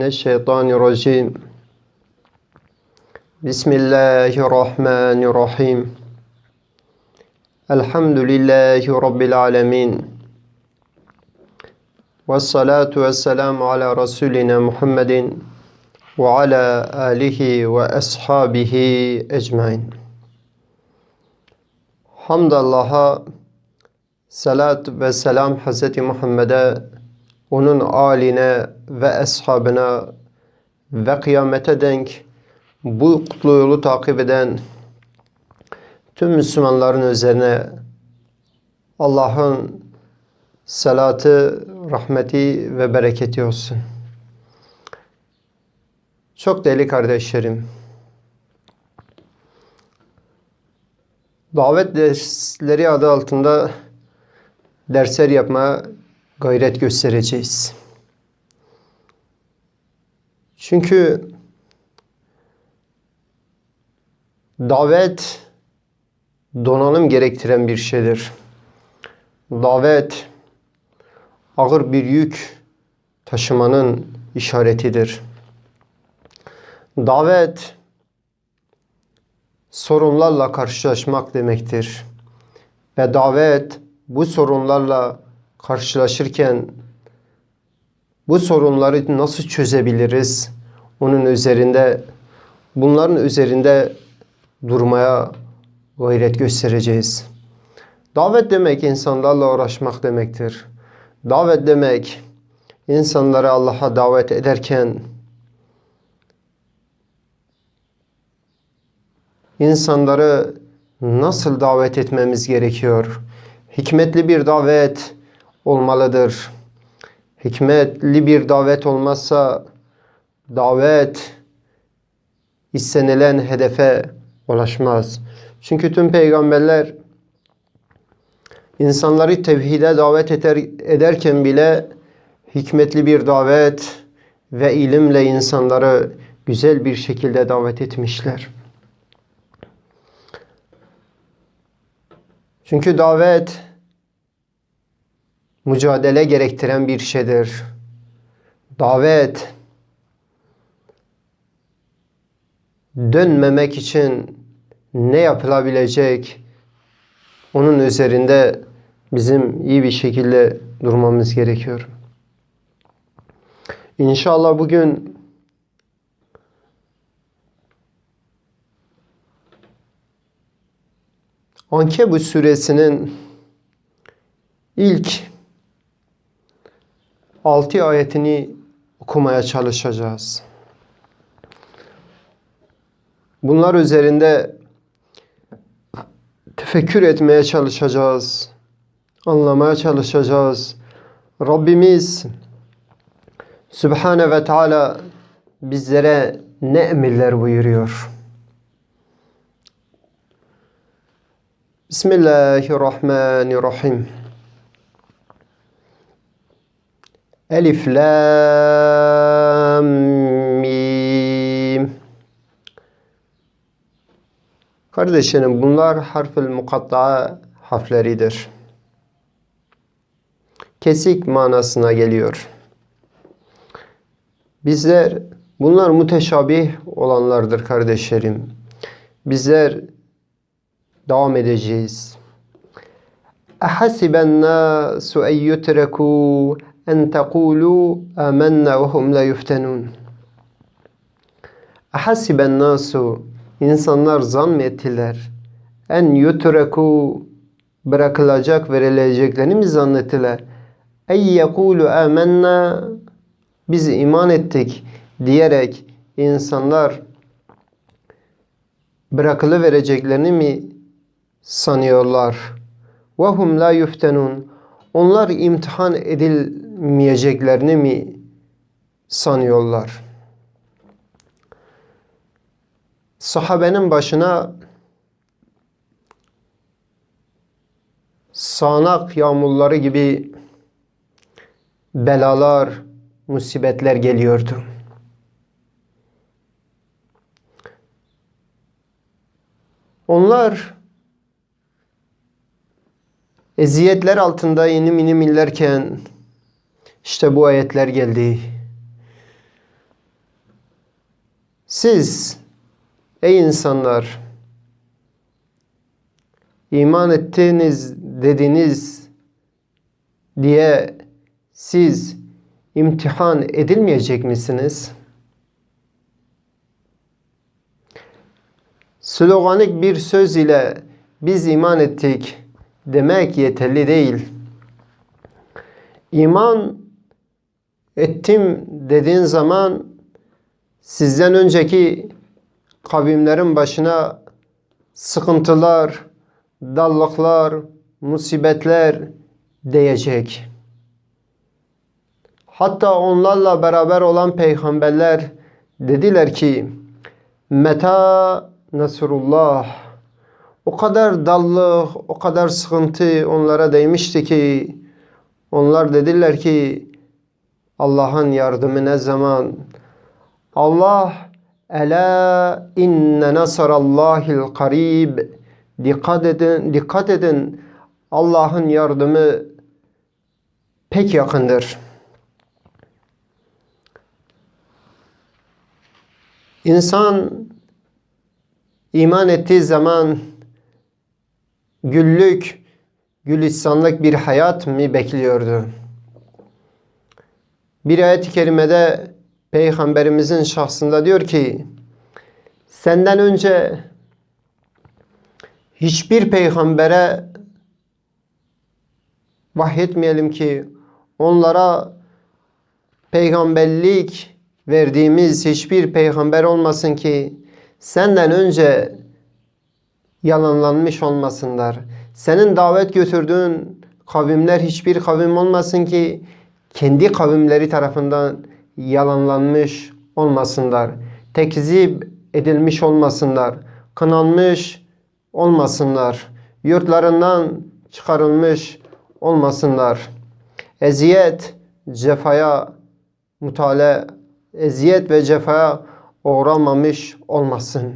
Mineşşeytanirracim. Bismillahirrahmanirrahim. Elhamdülillahi Rabbil alemin. Vessalatu vesselamu ala Resulina Muhammedin ve ala alihi ve ashabihi ecmain. Hamdallaha salat ve selam Hz. Muhammed'e onun aline ve eshabına ve kıyamete denk bu kutlu yolu takip eden tüm Müslümanların üzerine Allah'ın salatı, rahmeti ve bereketi olsun. Çok değerli kardeşlerim, davet dersleri adı altında dersler yapmaya gayret göstereceğiz. Çünkü davet donanım gerektiren bir şeydir. Davet ağır bir yük taşımanın işaretidir. Davet sorunlarla karşılaşmak demektir. Ve davet bu sorunlarla karşılaşırken bu sorunları nasıl çözebiliriz? Onun üzerinde bunların üzerinde durmaya gayret göstereceğiz. Davet demek insanlarla uğraşmak demektir. Davet demek insanları Allah'a davet ederken insanları nasıl davet etmemiz gerekiyor? Hikmetli bir davet olmalıdır. Hikmetli bir davet olmazsa davet istenilen hedefe ulaşmaz. Çünkü tüm peygamberler insanları tevhide davet eder, ederken bile hikmetli bir davet ve ilimle insanları güzel bir şekilde davet etmişler. Çünkü davet mücadele gerektiren bir şeydir. Davet dönmemek için ne yapılabilecek onun üzerinde bizim iyi bir şekilde durmamız gerekiyor. İnşallah bugün Ankebut suresinin ilk 6 ayetini okumaya çalışacağız. Bunlar üzerinde tefekkür etmeye çalışacağız. Anlamaya çalışacağız. Rabbimiz Sübhane ve Teala bizlere ne emirler buyuruyor? Bismillahirrahmanirrahim. Elif Lam Mim. Kardeşlerim bunlar harfül mukatta harfleridir. Kesik manasına geliyor. Bizler bunlar müteşabih olanlardır kardeşlerim. Bizler devam edeceğiz. Ahasiben nasu en en tekulu amennâ ve hum la yuftenun. Ahasiben nasu insanlar zan mı ettiler? En yutreku bırakılacak verileceklerini mi zannettiler? Ey yekulu amennâ biz iman ettik diyerek insanlar bırakılı vereceklerini mi sanıyorlar? Ve hum la yuftenun. Onlar imtihan edilmeyeceklerini mi sanıyorlar? Sahabenin başına sağanak yağmurları gibi belalar, musibetler geliyordu. Onlar eziyetler altında inim inim inlerken işte bu ayetler geldi. Siz ey insanlar iman ettiniz dediniz diye siz imtihan edilmeyecek misiniz? Sloganik bir söz ile biz iman ettik demek yeterli değil. İman ettim dediğin zaman sizden önceki kavimlerin başına sıkıntılar, dallıklar, musibetler değecek. Hatta onlarla beraber olan peygamberler dediler ki Meta Nasrullah o kadar dallık, o kadar sıkıntı onlara değmişti ki onlar dediler ki Allah'ın yardımı ne zaman? Allah Ela inne nasrallahil karib Dikkat edin, dikkat edin. Allah'ın yardımı pek yakındır. İnsan iman ettiği zaman güllük, gülistanlık bir hayat mı bekliyordu? Bir ayet-i kerimede Peygamberimizin şahsında diyor ki senden önce hiçbir peygambere vahyetmeyelim ki onlara peygamberlik verdiğimiz hiçbir peygamber olmasın ki senden önce yalanlanmış olmasınlar. Senin davet götürdüğün kavimler hiçbir kavim olmasın ki kendi kavimleri tarafından yalanlanmış olmasınlar. Tekzip edilmiş olmasınlar. Kınanmış olmasınlar. Yurtlarından çıkarılmış olmasınlar. Eziyet, cefaya mutale, eziyet ve cefaya uğramamış olmasın.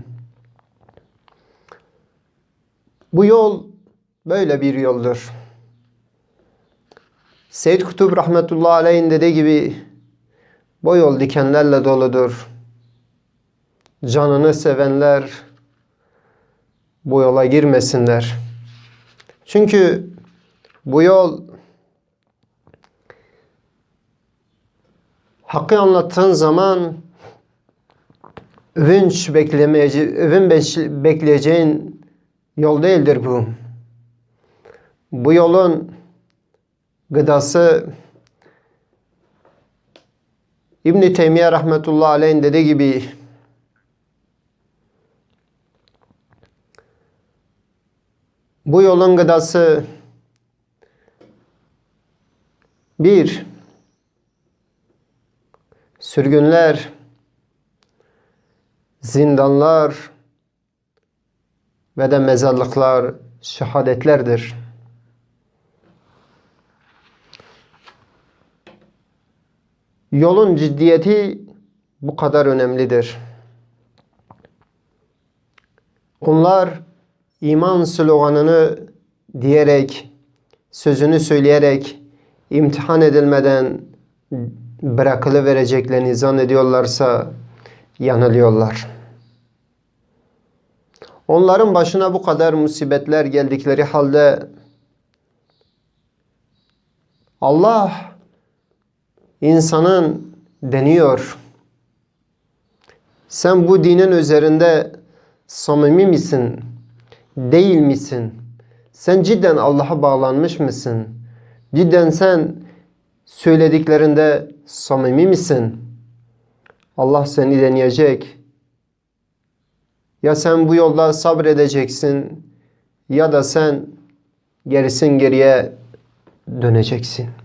Bu yol böyle bir yoldur. Seyyid Kutub rahmetullahi aleyhin dediği gibi bu yol dikenlerle doludur. Canını sevenler bu yola girmesinler. Çünkü bu yol hakkı anlattığın zaman övünç beklemeyece övün bekleyeceğin yol değildir bu. Bu yolun gıdası İbn Teymiye rahmetullahi aleyhin dediği gibi bu yolun gıdası bir sürgünler zindanlar ve de mezarlıklar şehadetlerdir. Yolun ciddiyeti bu kadar önemlidir. Onlar iman sloganını diyerek, sözünü söyleyerek imtihan edilmeden bırakılı vereceklerini zannediyorlarsa yanılıyorlar. Onların başına bu kadar musibetler geldikleri halde Allah insanın deniyor. Sen bu dinin üzerinde samimi misin? Değil misin? Sen cidden Allah'a bağlanmış mısın? Cidden sen söylediklerinde samimi misin? Allah seni deneyecek. Ya sen bu yolda sabredeceksin ya da sen gerisin geriye döneceksin.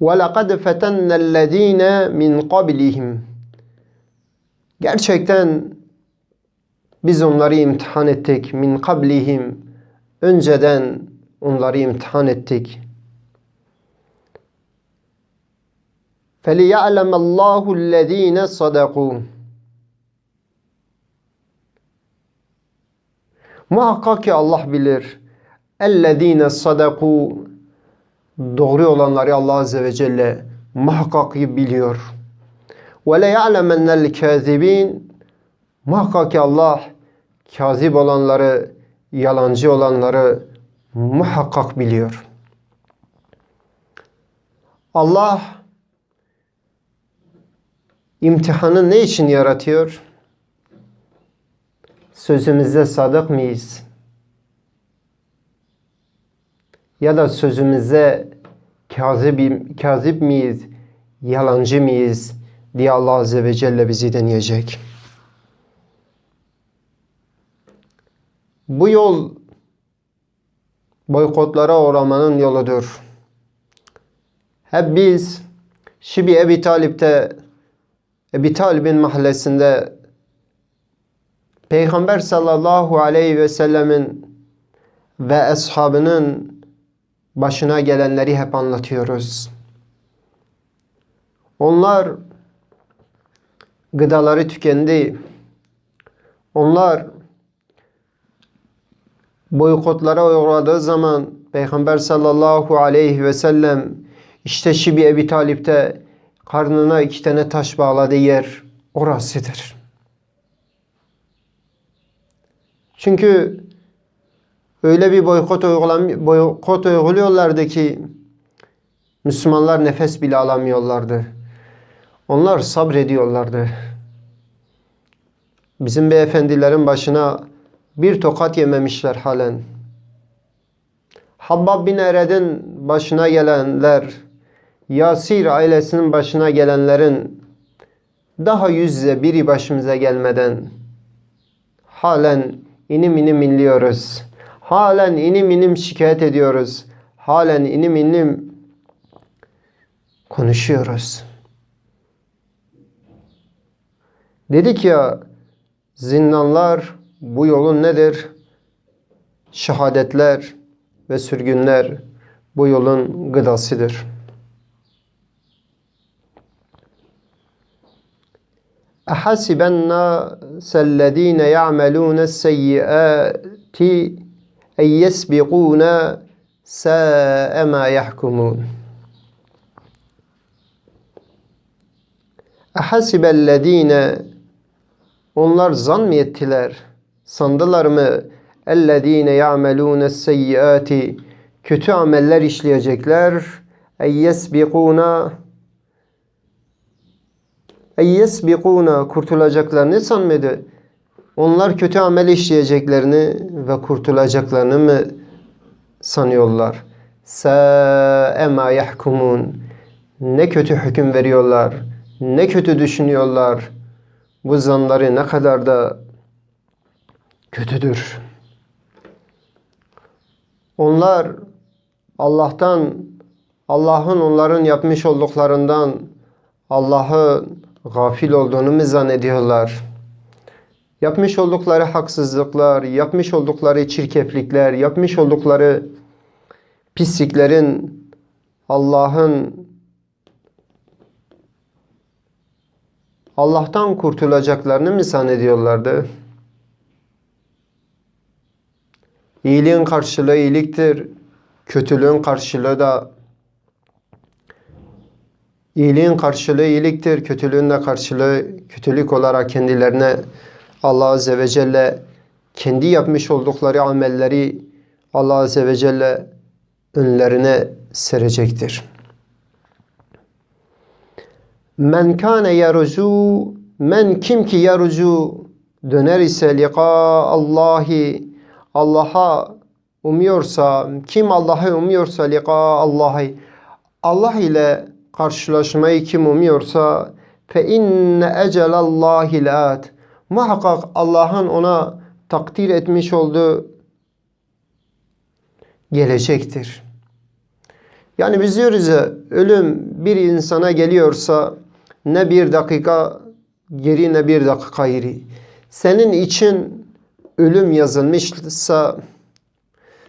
وَلَقَدْ فَتَنَّ الَّذ۪ينَ مِنْ قَبْلِهِمْ Gerçekten biz onları imtihan ettik. Min kablihim. Önceden onları imtihan ettik. فَلِيَعْلَمَ اللّٰهُ الَّذ۪ينَ صَدَقُوا Muhakkak ki Allah bilir. اَلَّذ۪ينَ صَدَقُوا Doğru olanları Allah Azze ve Celle muhakkak biliyor. Ve le ya'lemennel kâzibîn muhakkak Allah kazip olanları, yalancı olanları muhakkak biliyor. Allah imtihanı ne için yaratıyor? Sözümüzde sadık mıyız? Ya da sözümüze kazip, kazip miyiz? Yalancı mıyız? diye Allah Azze ve Celle bizi deneyecek. Bu yol boykotlara uğramanın yoludur. Hep biz Şibi Ebi Talip'te Ebi Talib'in mahallesinde Peygamber sallallahu aleyhi ve sellemin ve ashabının başına gelenleri hep anlatıyoruz. Onlar gıdaları tükendi. Onlar boykotlara uğradığı zaman Peygamber sallallahu aleyhi ve sellem işte Şibi Ebi Talip'te karnına iki tane taş bağladığı yer orasıdır. Çünkü öyle bir boykot, uygulam boykot uyguluyorlardı ki Müslümanlar nefes bile alamıyorlardı. Onlar sabrediyorlardı. Bizim beyefendilerin başına bir tokat yememişler halen. Habbab bin Ered'in başına gelenler, Yasir ailesinin başına gelenlerin daha yüzde biri başımıza gelmeden halen inim inim inliyoruz. Halen inim inim şikayet ediyoruz. Halen inim inim konuşuyoruz. Dedik ya zindanlar bu yolun nedir? Şehadetler ve sürgünler bu yolun gıdasıdır. أحسب الناس الذين يعملون السيئات ey yesbiqûne sâ'e mâ yahkumûn. Ehasibellezîne onlar zan mı ettiler? Sandılar mı? Ellezîne ya'melûne seyyiâti kötü ameller işleyecekler. Ey yesbiqûna Ey yesbiqûna kurtulacaklarını sanmadı. Onlar kötü amel işleyeceklerini ve kurtulacaklarını mı sanıyorlar? Sa'e ma yahkumun. Ne kötü hüküm veriyorlar. Ne kötü düşünüyorlar. Bu zanları ne kadar da kötüdür. Onlar Allah'tan, Allah'ın onların yapmış olduklarından Allah'ı gafil olduğunu mu zannediyorlar?'' Yapmış oldukları haksızlıklar, yapmış oldukları çirkeflikler, yapmış oldukları pisliklerin Allah'ın Allah'tan kurtulacaklarını mı zannediyorlardı? İyiliğin karşılığı iyiliktir. Kötülüğün karşılığı da iyiliğin karşılığı iyiliktir. Kötülüğün de karşılığı kötülük olarak kendilerine Allah Azze ve Celle kendi yapmış oldukları amelleri Allah Azze ve Celle önlerine serecektir. Men kâne yercu men kim ki yercu döner ise liqa Allahi Allah'a umuyorsa kim Allah'ı umuyorsa liqa Allahi Allah ile karşılaşmayı kim umuyorsa fe inne ecelallahi laat muhakkak Allah'ın ona takdir etmiş olduğu gelecektir. Yani biz diyoruz ya ölüm bir insana geliyorsa ne bir dakika geri ne bir dakika geri. Senin için ölüm yazılmışsa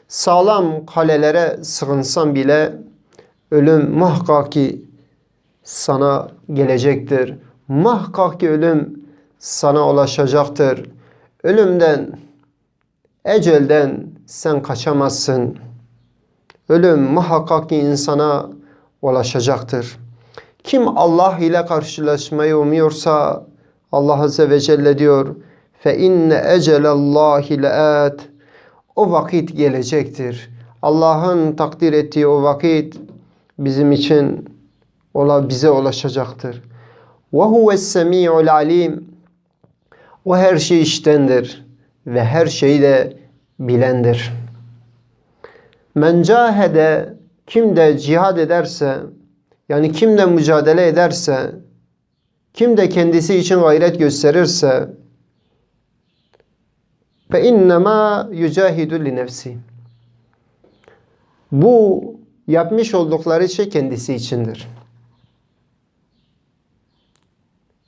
sağlam kalelere sığınsan bile ölüm muhakkak ki sana gelecektir. Muhakkak ki ölüm sana ulaşacaktır. Ölümden, ecelden sen kaçamazsın. Ölüm muhakkak ki insana ulaşacaktır. Kim Allah ile karşılaşmayı umuyorsa Allah Azze ve Celle diyor fe inne ecelallahi leat o vakit gelecektir. Allah'ın takdir ettiği o vakit bizim için ola bize ulaşacaktır. Ve huves semi'ul alim. O her şey iştendir ve her şeyi de bilendir. Men cahede kim de cihad ederse yani kim de mücadele ederse kim de kendisi için gayret gösterirse fe innema yucahidu li nefsi. Bu yapmış oldukları şey kendisi içindir.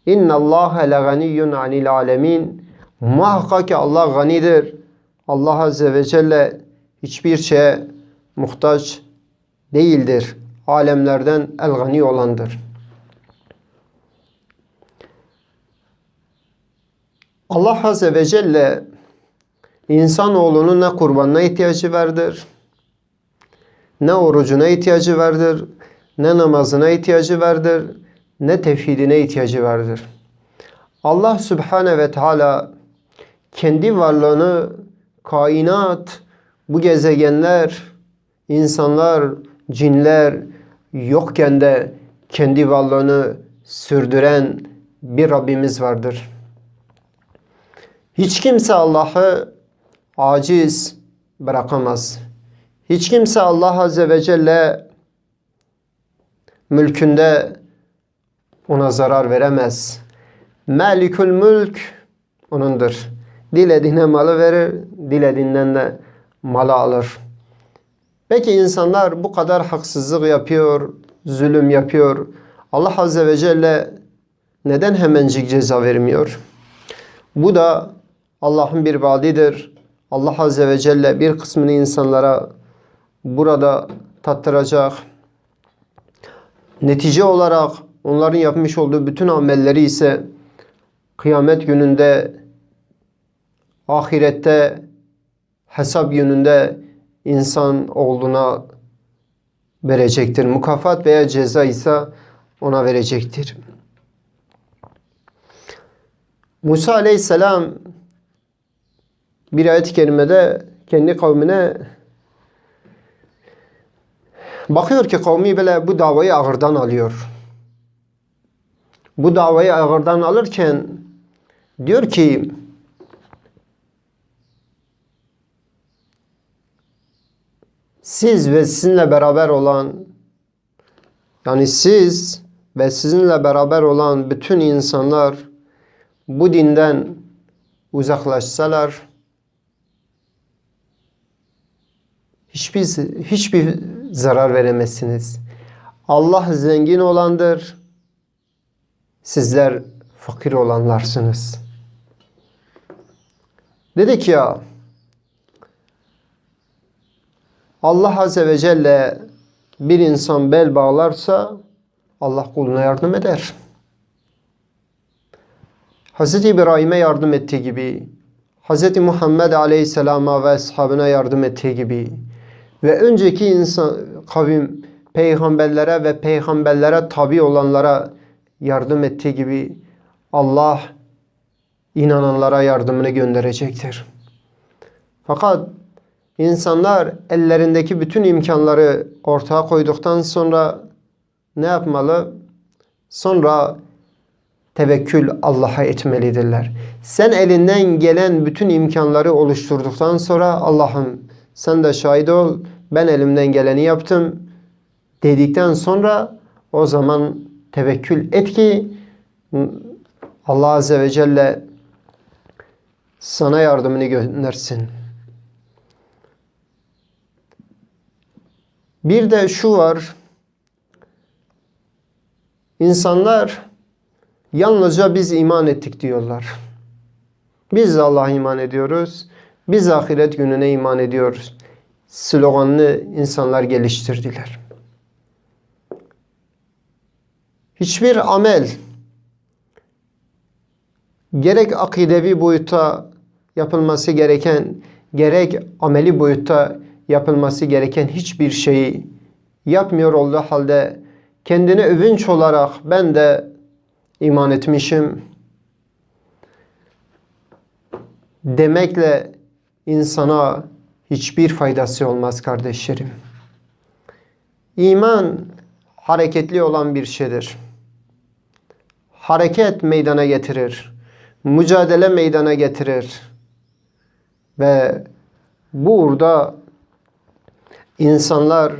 İnna Allah la ganiyyun anil alemin. Muhakkak ki Allah ganidir. Allah Azze ve Celle hiçbir şeye muhtaç değildir. Alemlerden el gani olandır. Allah Azze ve Celle insanoğlunun ne kurbanına ihtiyacı vardır, ne orucuna ihtiyacı vardır, ne namazına ihtiyacı vardır, ne tevhidine ihtiyacı vardır. Allah Subhane ve Teala kendi varlığını kainat, bu gezegenler, insanlar, cinler yokken de kendi varlığını sürdüren bir Rabbimiz vardır. Hiç kimse Allah'ı aciz bırakamaz. Hiç kimse Allah Azze ve Celle mülkünde ona zarar veremez. Melikül mülk onundur. Dilediğine malı verir, dilediğinden de malı alır. Peki insanlar bu kadar haksızlık yapıyor, zulüm yapıyor. Allah Azze ve Celle neden hemencik ceza vermiyor? Bu da Allah'ın bir vaadidir. Allah Azze ve Celle bir kısmını insanlara burada tattıracak. Netice olarak onların yapmış olduğu bütün amelleri ise kıyamet gününde ahirette hesap gününde insan olduğuna verecektir. Mukafat veya ceza ise ona verecektir. Musa aleyhisselam bir ayet-i kerimede kendi kavmine bakıyor ki kavmi böyle bu davayı ağırdan alıyor. Bu davayı ağırdan alırken diyor ki siz ve sizinle beraber olan yani siz ve sizinle beraber olan bütün insanlar bu dinden uzaklaşsalar hiçbir hiçbir zarar veremezsiniz. Allah zengin olandır. Sizler fakir olanlarsınız. Dedik ya Allah Azze ve Celle bir insan bel bağlarsa Allah kuluna yardım eder. Hz. İbrahim'e yardım ettiği gibi, Hz. Muhammed Aleyhisselam'a ve ashabına yardım ettiği gibi ve önceki insan kavim peygamberlere ve peygamberlere tabi olanlara yardım ettiği gibi Allah inananlara yardımını gönderecektir. Fakat insanlar ellerindeki bütün imkanları ortaya koyduktan sonra ne yapmalı? Sonra tevekkül Allah'a etmelidirler. Sen elinden gelen bütün imkanları oluşturduktan sonra Allah'ım sen de şahit ol ben elimden geleni yaptım dedikten sonra o zaman tevekkül et ki Allah Azze ve Celle sana yardımını göndersin. Bir de şu var. İnsanlar yalnızca biz iman ettik diyorlar. Biz de Allah'a iman ediyoruz. Biz ahiret gününe iman ediyoruz. Sloganını insanlar geliştirdiler. Hiçbir amel gerek akidevi boyutta yapılması gereken gerek ameli boyutta yapılması gereken hiçbir şeyi yapmıyor olduğu halde kendini övünç olarak ben de iman etmişim demekle insana hiçbir faydası olmaz kardeşlerim. İman hareketli olan bir şeydir. Hareket meydana getirir. Mücadele meydana getirir. Ve burada insanlar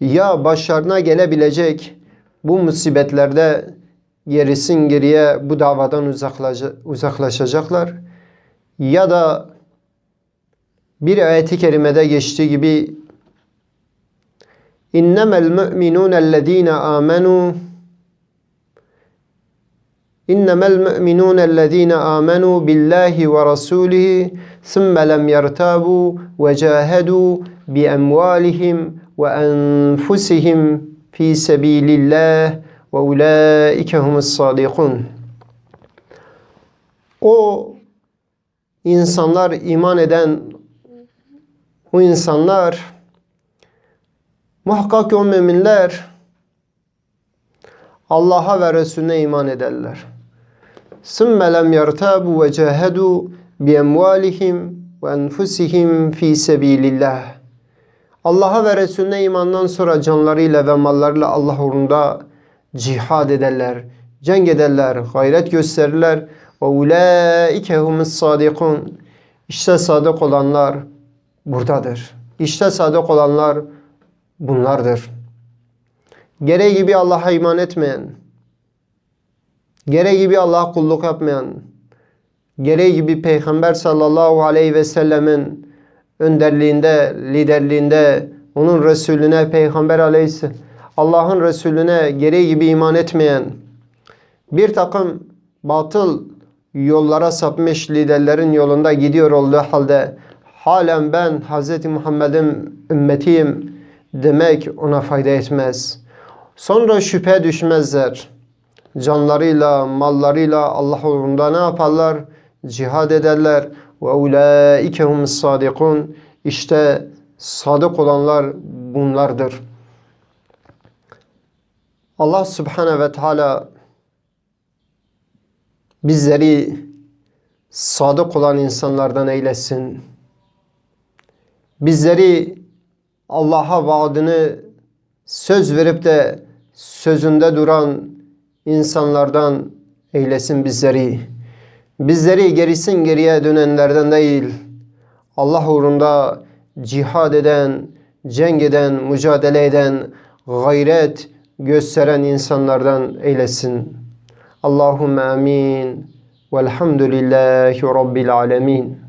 ya başlarına gelebilecek bu musibetlerde gerisin geriye bu davadan uzaklaşa- uzaklaşacaklar ya da bir ayeti kerimede geçtiği gibi innemel mu'minûnellezîne âmenû innemel billahi ve rasûlihi thumme lem yertâbû ve câhedû bi emvâlihim ve enfusihim fi sebîlillah ve ulaike humus sâdikûn o insanlar iman eden o insanlar muhakkak o müminler Allah'a ve Resulüne iman ederler. Sümme lem yertabu ve cehedu bi emvalihim ve enfusihim fi sebilillah. Allah'a ve Resulüne imandan sonra canlarıyla ve mallarıyla Allah uğrunda cihad ederler, cenk ederler, gayret gösterirler. Ve ulaike humus sadikun. İşte sadık olanlar buradadır. İşte sadık olanlar bunlardır.'' Gereği gibi Allah'a iman etmeyen, gereği gibi Allah'a kulluk yapmayan, gereği gibi Peygamber sallallahu aleyhi ve sellemin önderliğinde, liderliğinde, onun Resulüne, Peygamber aleyhisselam, Allah'ın Resulüne gereği gibi iman etmeyen, bir takım batıl yollara sapmış liderlerin yolunda gidiyor olduğu halde halen ben Hz. Muhammed'in ümmetiyim demek ona fayda etmez. Sonra şüphe düşmezler. Canlarıyla, mallarıyla Allah uğrunda ne yaparlar? Cihad ederler. Ve ulaike humus sadikun. İşte sadık olanlar bunlardır. Allah Subhanahu ve Teala bizleri sadık olan insanlardan eylesin. Bizleri Allah'a vaadini söz verip de sözünde duran insanlardan eylesin bizleri. Bizleri gerisin geriye dönenlerden değil, Allah uğrunda cihad eden, cenk eden, mücadele eden, gayret gösteren insanlardan eylesin. Allahümme amin. Velhamdülillahi Rabbil alemin.